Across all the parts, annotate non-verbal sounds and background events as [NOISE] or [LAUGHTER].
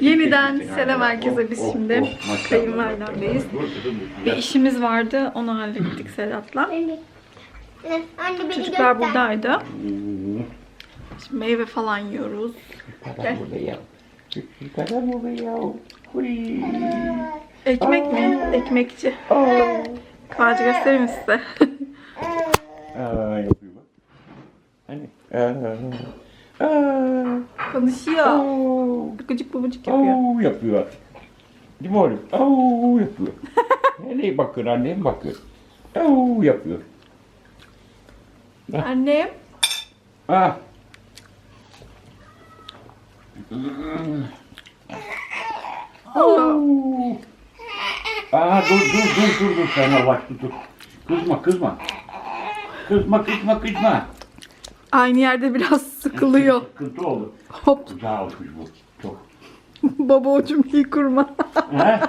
Yeniden selam herkese. Biz şimdi kayınvalidemdeyiz. Bir işimiz vardı. Onu hallettik Sedat'la. Anne, anne beni Çocuklar buradaydı. Şimdi meyve falan yiyoruz. Para buraya. Para buraya. Huy. Ekmek mi? Ekmekçi. Aa. Kıvacı göstereyim size? Aa, Konuşuyor. Oo. Gıcık babacık yapıyor. Oo, yapıyor. Değil mi oğlum? Oo, yapıyor. [LAUGHS] Nereye bakıyor annem bakıyor. Oo, yapıyor. Annem. Ah. Oo. Aa, dur dur dur dur dur bak dur dur. Kızma kızma. Kızma kızma kızma. Aynı yerde biraz sıkılıyor. Sıkıntı oldu. Hop. Güzel olmuş bu. Çok. Baba o cümleyi kurma. He?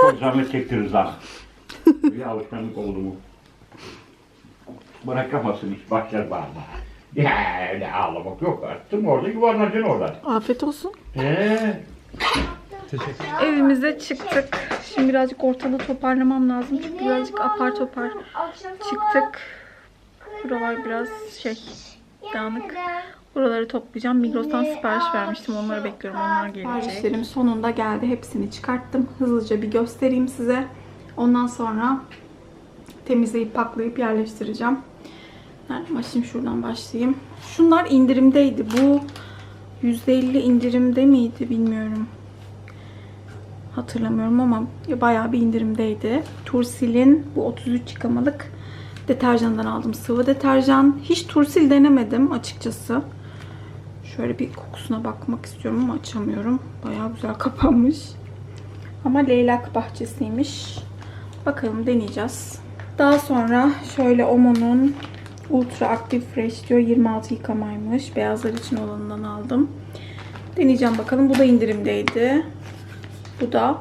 Çok zahmet çektiririz ha. Bir alışkanlık oldu mu? Bırakamazsın hiç başlar bağırma. Ya öyle ağlamak yok artık. Orada yuvarlanacaksın orada. Afiyet olsun. Ee, Evimize çıktık. Şimdi birazcık ortalığı toparlamam lazım. Çünkü birazcık apar topar Akşam çıktık. Buralar biraz şey dağınık. Buraları toplayacağım. Migros'tan sipariş vermiştim. Onları bekliyorum. Onlar gelecek. Siparişlerim sonunda geldi. Hepsini çıkarttım. Hızlıca bir göstereyim size. Ondan sonra temizleyip paklayıp yerleştireceğim. Nereden başlayayım? Şuradan başlayayım. Şunlar indirimdeydi. Bu %50 indirimde miydi bilmiyorum. Hatırlamıyorum ama bayağı bir indirimdeydi. Tursil'in bu 33 yıkamalık deterjandan aldım. Sıvı deterjan. Hiç Tursil denemedim açıkçası. Şöyle bir kokusuna bakmak istiyorum ama açamıyorum. Bayağı güzel [LAUGHS] kapanmış. Ama leylak bahçesiymiş. Bakalım deneyeceğiz. Daha sonra şöyle Omo'nun Ultra Active Fresh diyor. 26 yıkamaymış. Beyazlar için olanından aldım. Deneyeceğim bakalım. Bu da indirimdeydi. Bu da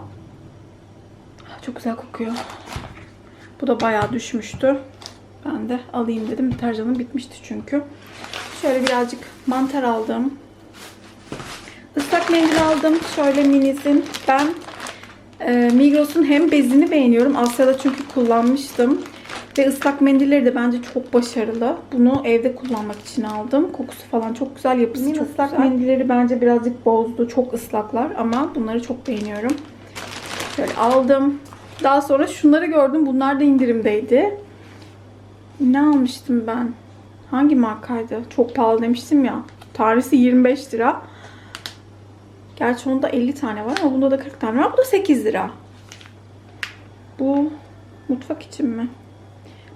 çok güzel kokuyor. Bu da bayağı düşmüştü. Ben de alayım dedim. Deterjanım bitmişti çünkü. Şöyle birazcık mantar aldım. Islak mendil aldım. Şöyle minizin. Ben e, Migros'un hem bezini beğeniyorum. Asya'da çünkü kullanmıştım. Ve ıslak mendilleri de bence çok başarılı. Bunu evde kullanmak için aldım. Kokusu falan çok güzel. Yapısı çok ıslak güzel. mendilleri bence birazcık bozdu. Çok ıslaklar ama bunları çok beğeniyorum. Şöyle aldım. Daha sonra şunları gördüm. Bunlar da indirimdeydi. Ne almıştım ben? Hangi markaydı? Çok pahalı demiştim ya. Tanesi 25 lira. Gerçi onda 50 tane var ama bunda da 40 tane var. Bu da 8 lira. Bu mutfak için mi?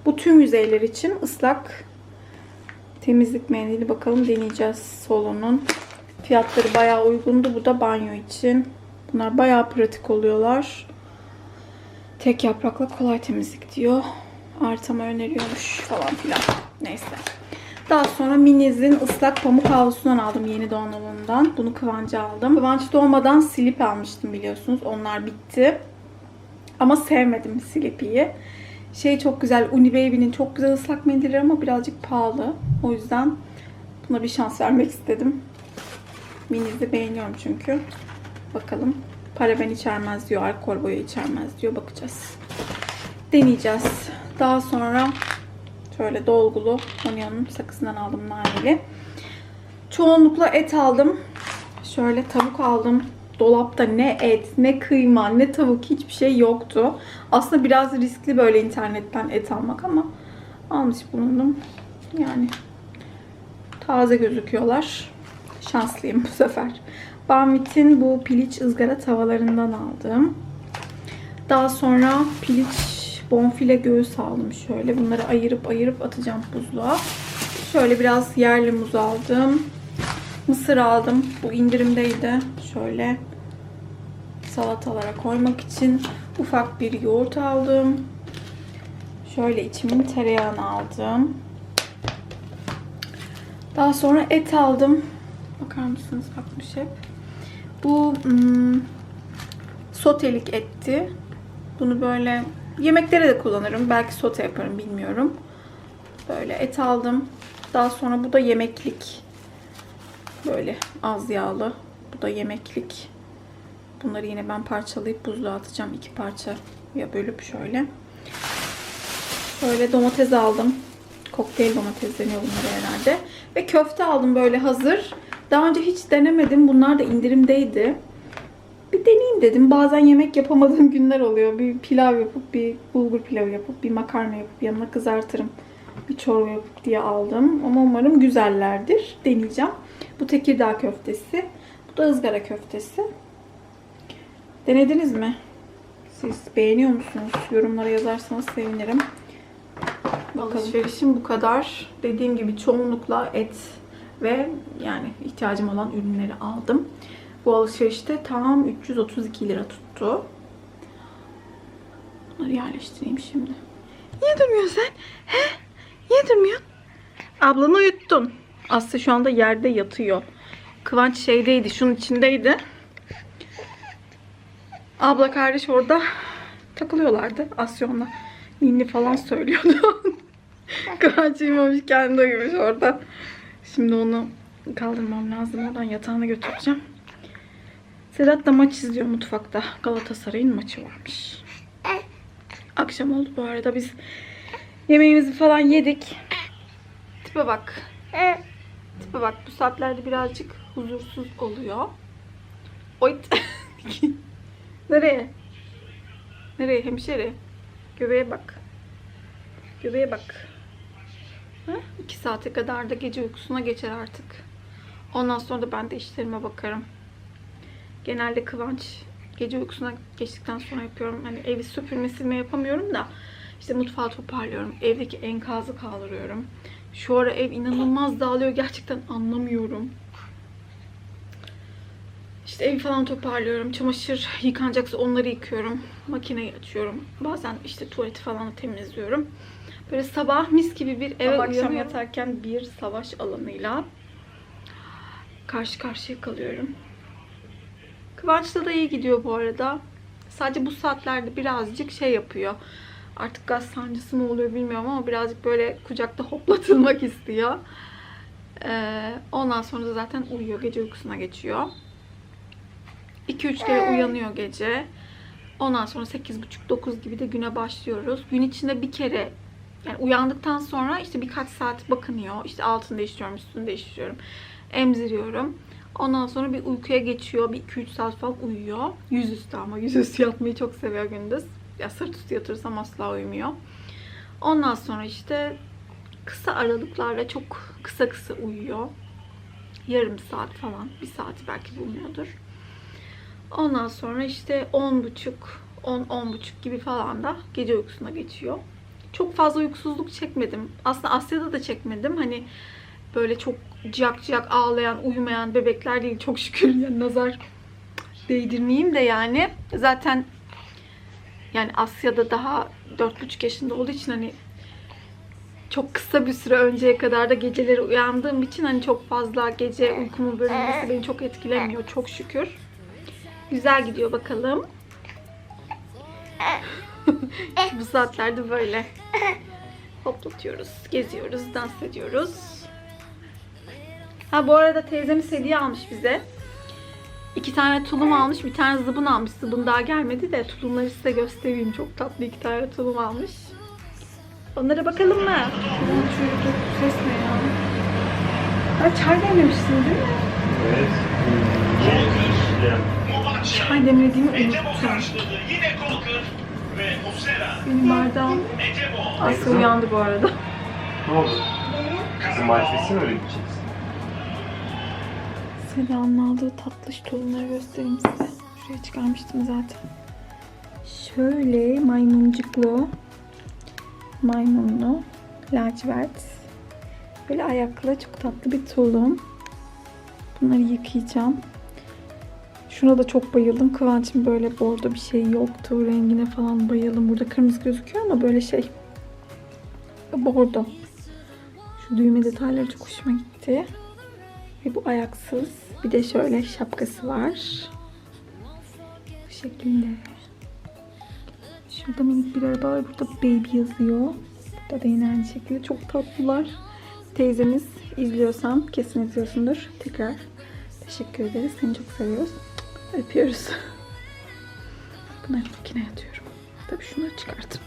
Bu tüm yüzeyler için ıslak temizlik mendili bakalım deneyeceğiz Solo'nun. Fiyatları bayağı uygundu. Bu da banyo için. Bunlar bayağı pratik oluyorlar. Tek yaprakla kolay temizlik diyor. Artama öneriyormuş falan filan. Neyse. Daha sonra Miniz'in ıslak pamuk havlusundan aldım yeni doğan olanından. Bunu Kıvanç'a aldım. Kıvanç doğmadan silip almıştım biliyorsunuz. Onlar bitti. Ama sevmedim Silipi'yi. Şey çok güzel. Uni Baby'nin çok güzel ıslak mendilleri ama birazcık pahalı. O yüzden buna bir şans vermek istedim. Miniz'i beğeniyorum çünkü. Bakalım. Paraben içermez diyor. Alkol boyu içermez diyor. Bakacağız. Deneyeceğiz. Daha sonra şöyle dolgulu Onya'nın sakızından aldım naneli. Çoğunlukla et aldım. Şöyle tavuk aldım. Dolapta ne et, ne kıyma, ne tavuk hiçbir şey yoktu. Aslında biraz riskli böyle internetten et almak ama almış bulundum. Yani taze gözüküyorlar. Şanslıyım bu sefer. Banvit'in bu piliç ızgara tavalarından aldım. Daha sonra piliç bonfile göğüs aldım şöyle. Bunları ayırıp ayırıp atacağım buzluğa. Şöyle biraz yerli muz aldım. Mısır aldım. Bu indirimdeydi. Şöyle salatalara koymak için ufak bir yoğurt aldım. Şöyle içimin tereyağını aldım. Daha sonra et aldım. Bakar mısınız bakmış hep. Bu hmm, sotelik etti. Bunu böyle yemeklere de kullanırım. Belki sote yaparım bilmiyorum. Böyle et aldım. Daha sonra bu da yemeklik. Böyle az yağlı. Bu da yemeklik. Bunları yine ben parçalayıp buzluğa atacağım. iki parça ya bölüp şöyle. Böyle domates aldım. Kokteyl domates deniyor bunlara herhalde. Ve köfte aldım böyle hazır. Daha önce hiç denemedim. Bunlar da indirimdeydi. Bir deneyeyim dedim. Bazen yemek yapamadığım günler oluyor. Bir pilav yapıp, bir bulgur pilavı yapıp, bir makarna yapıp yanına kızartırım. Bir çorba yapıp diye aldım. Ama umarım güzellerdir. Deneyeceğim. Bu Tekirdağ köftesi. Bu da ızgara köftesi. Denediniz mi? Siz beğeniyor musunuz? Yorumlara yazarsanız sevinirim. Alışverişim bu kadar. Dediğim gibi çoğunlukla et ve yani ihtiyacım olan ürünleri aldım. Bu alışverişte tam 332 lira tuttu. Bunları yerleştireyim şimdi. Niye durmuyorsun sen? He? Niye durmuyorsun? Ablanı uyuttun. Aslı şu anda yerde yatıyor. Kıvanç şeydeydi, şunun içindeydi. Abla kardeş orada takılıyorlardı Asyon'la. Ninni falan söylüyordu. [LAUGHS] Kıvanç uyumamış kendi uyumuş orada. Şimdi onu kaldırmam lazım. Oradan yatağına götüreceğim. Sedat da maç izliyor mutfakta. Galatasaray'ın maçı varmış. Akşam oldu bu arada. Biz yemeğimizi falan yedik. Tipe bak. Tipe bak. Bu saatlerde birazcık huzursuz oluyor. Oy. [LAUGHS] Nereye? Nereye hemşire? Göbeğe bak. Göbeğe bak. Ha? İki saate kadar da gece uykusuna geçer artık. Ondan sonra da ben de işlerime bakarım. Genelde Kıvanç gece uykusuna geçtikten sonra yapıyorum. Hani evi süpürme silme yapamıyorum da işte mutfağı toparlıyorum. Evdeki enkazı kaldırıyorum. Şu ara ev inanılmaz dağılıyor. Gerçekten anlamıyorum. İşte evi falan toparlıyorum. Çamaşır yıkanacaksa onları yıkıyorum. Makineyi açıyorum. Bazen işte tuvaleti falan da temizliyorum. Böyle sabah mis gibi bir eve akşam akşam yatarken bir savaş alanıyla karşı karşıya kalıyorum. Kıvanç'ta da iyi gidiyor bu arada. Sadece bu saatlerde birazcık şey yapıyor. Artık gaz sancısı mı oluyor bilmiyorum ama birazcık böyle kucakta hoplatılmak istiyor. Ee, ondan sonra da zaten uyuyor. Gece uykusuna geçiyor. 2-3 kere uyanıyor gece. Ondan sonra 8.30-9 gibi de güne başlıyoruz. Gün içinde bir kere yani uyandıktan sonra işte birkaç saat bakınıyor. İşte altını değiştiriyorum, üstünü değiştiriyorum. Emziriyorum. Ondan sonra bir uykuya geçiyor. Bir 2-3 saat falan uyuyor. Yüzüstü ama. Yüzüstü yatmayı çok seviyor gündüz. Ya sırt üstü yatırsam asla uyumuyor. Ondan sonra işte kısa aralıklarla çok kısa kısa uyuyor. Yarım saat falan. Bir saati belki bulmuyordur. Ondan sonra işte 10.30 10-10.30 gibi falan da gece uykusuna geçiyor. Çok fazla uykusuzluk çekmedim. Aslında Asya'da da çekmedim. Hani böyle çok ciyak ciyak ağlayan, uyumayan bebekler değil. Çok şükür [LAUGHS] yani nazar değdirmeyeyim de yani. Zaten yani Asya'da daha 4,5 yaşında olduğu için hani çok kısa bir süre önceye kadar da geceleri uyandığım için hani çok fazla gece uykumun bölünmesi beni çok etkilemiyor çok şükür. Güzel gidiyor bakalım. [LAUGHS] Bu saatlerde böyle hoplatıyoruz, geziyoruz, dans ediyoruz. Ha bu arada teyzemiz hediye almış bize. İki tane tulum almış, bir tane zıbın almış. Zıbın daha gelmedi de tulumları size göstereyim. Çok tatlı iki tane tulum almış. Onlara bakalım mı? Aman çocuk ses ne ya? Ha, çay demlemişsin değil mi? Evet. Çay demlediğimi unuttum. Benim bardağım. Aslı uyandı bu arada. Ne oldu? Cumartesi mi öyle gideceksin? Seda'nın aldığı tatlış tulumları göstereyim size. Şuraya çıkarmıştım zaten. Şöyle maymuncuklu, maymunlu, lacivert. Böyle ayaklı çok tatlı bir tulum. Bunları yıkayacağım. Şuna da çok bayıldım. Kıvanç'ın böyle bordo bir şey yoktu. Rengine falan bayıldım. Burada kırmızı gözüküyor ama böyle şey bordo. Şu düğme detayları çok hoşuma gitti. Ve bu ayaksız. Bir de şöyle şapkası var. Bu şekilde. Şurada minik bir araba var. Burada baby yazıyor. Burada da yine aynı şekilde çok tatlılar. Teyzemiz izliyorsan kesin izliyorsundur. Tekrar Teşekkür ederiz. Seni çok seviyoruz. Öpüyoruz. Bunları makineye atıyorum. Tabii şunları çıkartıp.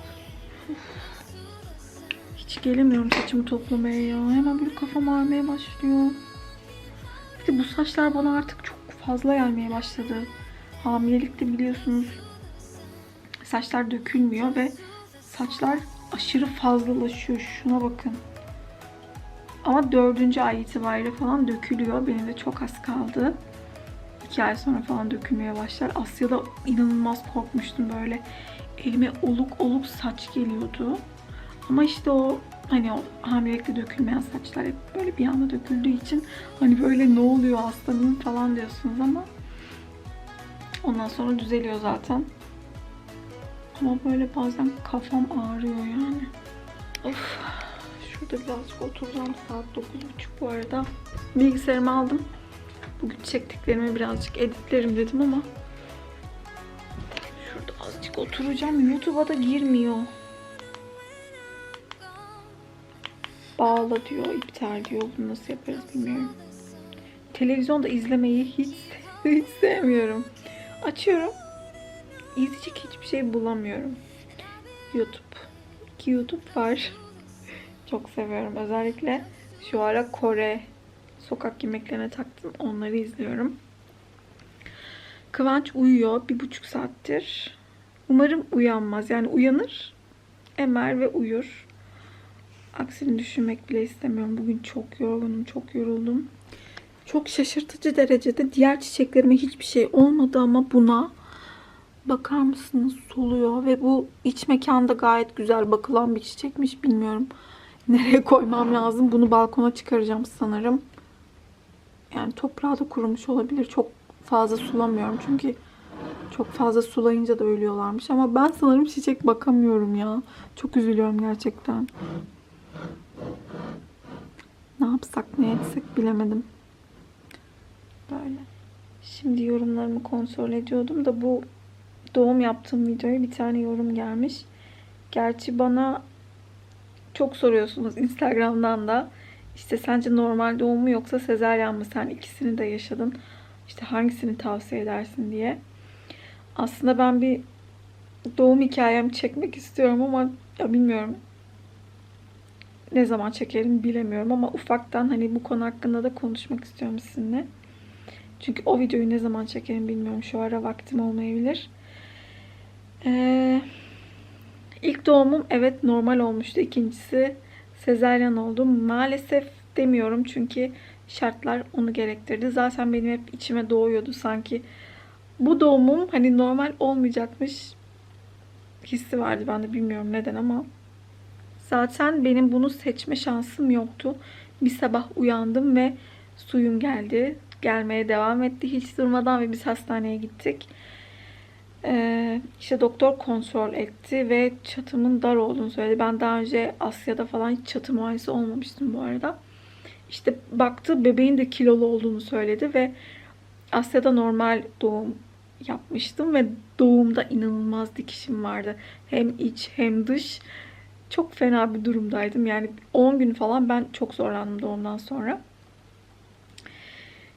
Hiç gelemiyorum saçımı toplamaya ya. Hemen böyle kafam ağrımaya başlıyor. Bir bu saçlar bana artık çok fazla gelmeye başladı. Hamilelikte biliyorsunuz saçlar dökülmüyor ve saçlar aşırı fazlalaşıyor. Şuna bakın. Ama dördüncü ay itibariyle falan dökülüyor. Benim de çok az kaldı. İki ay sonra falan dökülmeye başlar. Asya'da inanılmaz korkmuştum böyle. Elime oluk oluk saç geliyordu. Ama işte o hani o hamilelikte dökülmeyen saçlar hep böyle bir anda döküldüğü için hani böyle ne oluyor hastalığım falan diyorsunuz ama ondan sonra düzeliyor zaten. Ama böyle bazen kafam ağrıyor yani. Of. Şurada birazcık oturacağım. Saat 9.30 bu arada. Bilgisayarımı aldım. Bugün çektiklerimi birazcık editlerim dedim ama şurada azıcık oturacağım. YouTube'a da girmiyor. Bağla diyor, iptal diyor. Bunu nasıl yaparız bilmiyorum. Televizyonda izlemeyi hiç [LAUGHS] hiç sevmiyorum. Açıyorum. İzleyecek hiçbir şey bulamıyorum. YouTube. Ki YouTube var. [LAUGHS] Çok seviyorum. Özellikle şu ara Kore sokak yemeklerine taktım. Onları izliyorum. Kıvanç uyuyor. Bir buçuk saattir. Umarım uyanmaz. Yani uyanır. Emer ve uyur. Aksini düşünmek bile istemiyorum. Bugün çok yorgunum. Çok yoruldum. Çok şaşırtıcı derecede diğer çiçeklerime hiçbir şey olmadı ama buna bakar mısınız soluyor ve bu iç mekanda gayet güzel bakılan bir çiçekmiş bilmiyorum. Nereye koymam lazım? Bunu balkona çıkaracağım sanırım. Yani toprağı da kurumuş olabilir. Çok fazla sulamıyorum çünkü çok fazla sulayınca da ölüyorlarmış. Ama ben sanırım çiçek bakamıyorum ya. Çok üzülüyorum gerçekten. Ne yapsak ne etsek bilemedim. Böyle. Şimdi yorumlarımı kontrol ediyordum da bu doğum yaptığım videoya bir tane yorum gelmiş. Gerçi bana çok soruyorsunuz Instagram'dan da. İşte sence normal doğum mu yoksa sezaryen mi? Sen ikisini de yaşadın. İşte hangisini tavsiye edersin diye. Aslında ben bir doğum hikayemi çekmek istiyorum ama ya bilmiyorum. Ne zaman çekerim bilemiyorum ama ufaktan hani bu konu hakkında da konuşmak istiyorum sizinle. Çünkü o videoyu ne zaman çekerim bilmiyorum. Şu ara vaktim olmayabilir. Ee, ilk doğumum evet normal olmuştu. İkincisi sezaryen oldu. Maalesef demiyorum çünkü şartlar onu gerektirdi. Zaten benim hep içime doğuyordu sanki. Bu doğumum hani normal olmayacakmış hissi vardı. Ben de bilmiyorum neden ama zaten benim bunu seçme şansım yoktu. Bir sabah uyandım ve suyum geldi. Gelmeye devam etti hiç durmadan ve biz hastaneye gittik. Ee, işte doktor kontrol etti ve çatımın dar olduğunu söyledi. Ben daha önce Asya'da falan hiç çatı muayenesi olmamıştım bu arada. İşte baktı bebeğin de kilolu olduğunu söyledi ve Asya'da normal doğum yapmıştım ve doğumda inanılmaz dikişim vardı. Hem iç hem dış. Çok fena bir durumdaydım. Yani 10 gün falan ben çok zorlandım doğumdan sonra.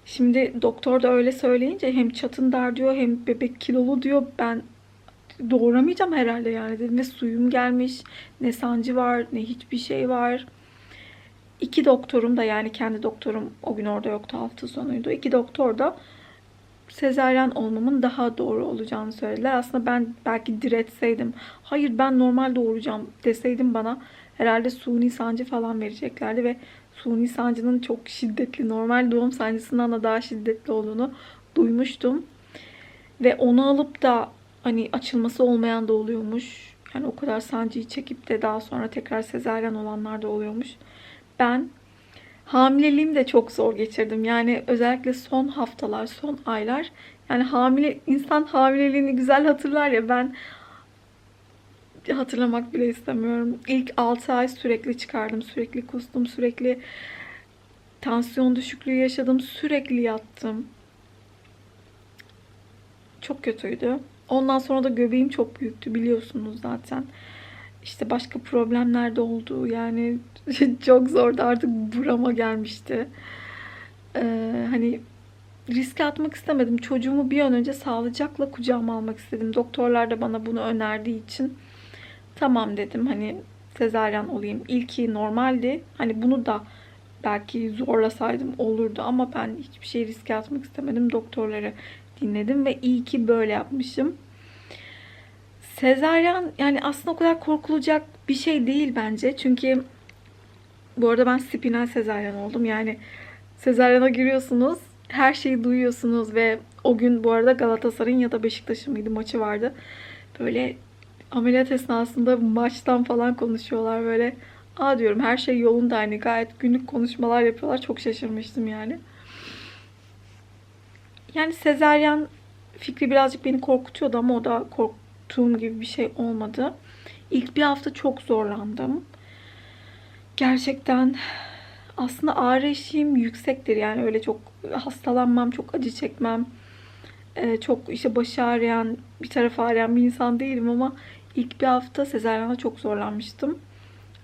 Şimdi doktor da öyle söyleyince hem çatın dar diyor hem bebek kilolu diyor. Ben doğuramayacağım herhalde yani dedim. Ve suyum gelmiş. Ne sancı var ne hiçbir şey var. İki doktorum da yani kendi doktorum o gün orada yoktu hafta sonuydu. İki doktor da sezaryen olmamın daha doğru olacağını söylediler. Aslında ben belki diretseydim, hayır ben normal doğuracağım deseydim bana herhalde suni sancı falan vereceklerdi ve suni sancının çok şiddetli, normal doğum sancısından da daha şiddetli olduğunu duymuştum. Ve onu alıp da hani açılması olmayan da oluyormuş. Yani o kadar sancıyı çekip de daha sonra tekrar sezaryen olanlar da oluyormuş. Ben hamileliğimi de çok zor geçirdim. Yani özellikle son haftalar, son aylar. Yani hamile insan hamileliğini güzel hatırlar ya ben hatırlamak bile istemiyorum. İlk 6 ay sürekli çıkardım, sürekli kustum, sürekli tansiyon düşüklüğü yaşadım, sürekli yattım. Çok kötüydü. Ondan sonra da göbeğim çok büyüktü biliyorsunuz zaten. İşte başka problemler de oldu. Yani [LAUGHS] çok zordu artık burama gelmişti. Ee, hani riske atmak istemedim. Çocuğumu bir an önce sağlıcakla kucağıma almak istedim. Doktorlar da bana bunu önerdiği için tamam dedim hani sezaryen olayım. İlki normaldi. Hani bunu da belki zorlasaydım olurdu ama ben hiçbir şey riske atmak istemedim. Doktorları dinledim ve iyi ki böyle yapmışım. Sezaryen yani aslında o kadar korkulacak bir şey değil bence. Çünkü bu arada ben spinal sezaryen oldum. Yani sezaryana giriyorsunuz, her şeyi duyuyorsunuz ve o gün bu arada Galatasaray'ın ya da Beşiktaş'ın mıydı maçı vardı. Böyle ameliyat esnasında maçtan falan konuşuyorlar böyle. Aa diyorum her şey yolunda hani gayet günlük konuşmalar yapıyorlar. Çok şaşırmıştım yani. Yani sezaryen fikri birazcık beni korkutuyordu ama o da korktuğum gibi bir şey olmadı. İlk bir hafta çok zorlandım. Gerçekten aslında ağrı eşiğim yüksektir. Yani öyle çok hastalanmam, çok acı çekmem. Ee, çok işte başı ağrıyan, bir tarafı ağrıyan bir insan değilim ama ilk bir hafta sezaryana çok zorlanmıştım.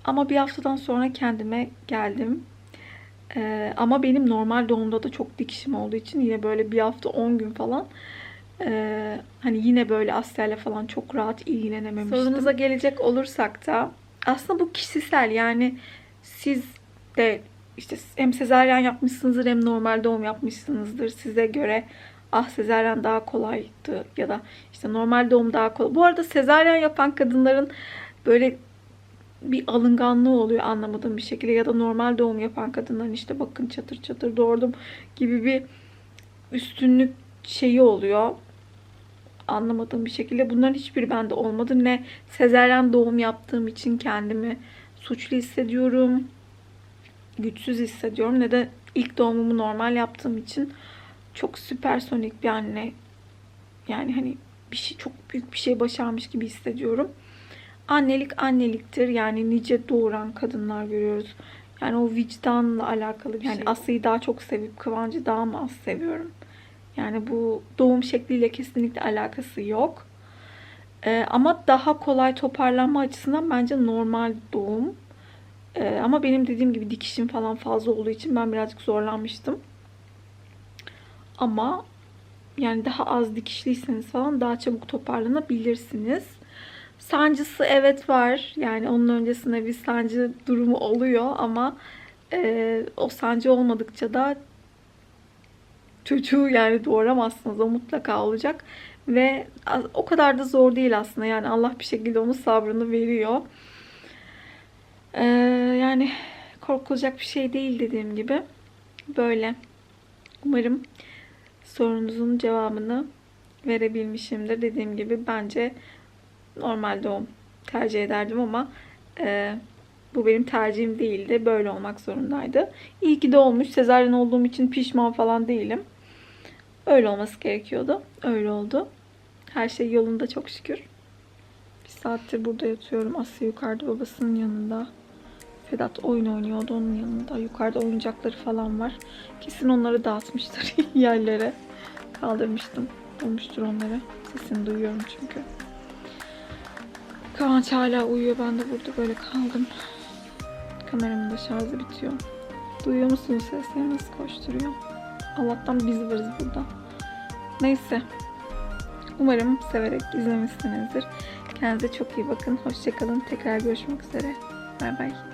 Ama bir haftadan sonra kendime geldim. Ee, ama benim normal doğumda da çok dikişim olduğu için yine böyle bir hafta 10 gün falan ee, hani yine böyle Asya'yla falan çok rahat ilgilenememiştim. Sorunuza gelecek olursak da aslında bu kişisel yani siz de işte hem sezaryen yapmışsınızdır hem normal doğum yapmışsınızdır. Size göre ah sezaryen daha kolaydı ya da işte normal doğum daha kolay. Bu arada sezaryen yapan kadınların böyle bir alınganlığı oluyor anlamadığım bir şekilde ya da normal doğum yapan kadınların işte bakın çatır çatır doğurdum gibi bir üstünlük şeyi oluyor. Anlamadığım bir şekilde bunların hiçbiri bende olmadı. Ne sezeryen doğum yaptığım için kendimi suçlu hissediyorum. Güçsüz hissediyorum. Ne de ilk doğumumu normal yaptığım için çok süpersonik bir anne. Yani hani bir şey çok büyük bir şey başarmış gibi hissediyorum. Annelik anneliktir. Yani nice doğuran kadınlar görüyoruz. Yani o vicdanla alakalı bir yani şey. Aslı'yı daha çok sevip Kıvancı daha mı az seviyorum? Yani bu doğum şekliyle kesinlikle alakası yok. Ee, ama daha kolay toparlanma açısından bence normal doğum. Ee, ama benim dediğim gibi dikişim falan fazla olduğu için ben birazcık zorlanmıştım. Ama yani daha az dikişliyseniz falan daha çabuk toparlanabilirsiniz. Sancısı evet var. Yani onun öncesinde bir sancı durumu oluyor ama e, o sancı olmadıkça da çocuğu yani doğuramazsınız. O mutlaka olacak. Ve o kadar da zor değil aslında. Yani Allah bir şekilde onun sabrını veriyor. Ee, yani korkulacak bir şey değil dediğim gibi. Böyle. Umarım sorunuzun cevabını verebilmişimdir. Dediğim gibi bence normal doğum tercih ederdim ama e, bu benim tercihim değildi. Böyle olmak zorundaydı. İyi ki de olmuş. Sezaryen olduğum için pişman falan değilim. Öyle olması gerekiyordu. Öyle oldu. Her şey yolunda çok şükür. Bir saattir burada yatıyorum. Asya yukarıda babasının yanında. Vedat oyun oynuyordu onun yanında. Yukarıda oyuncakları falan var. Kesin onları dağıtmıştır [LAUGHS] yerlere. Kaldırmıştım. Bulmuştur onları. Sesini duyuyorum çünkü. Kıvanç hala uyuyor. Ben de burada böyle kaldım. Kameramın da şarjı bitiyor. Duyuyor musunuz sesleri nasıl koşturuyor? Allah'tan biz varız burada. Neyse. Umarım severek izlemişsinizdir. Kendinize çok iyi bakın. Hoşçakalın. Tekrar görüşmek üzere. Bay bay.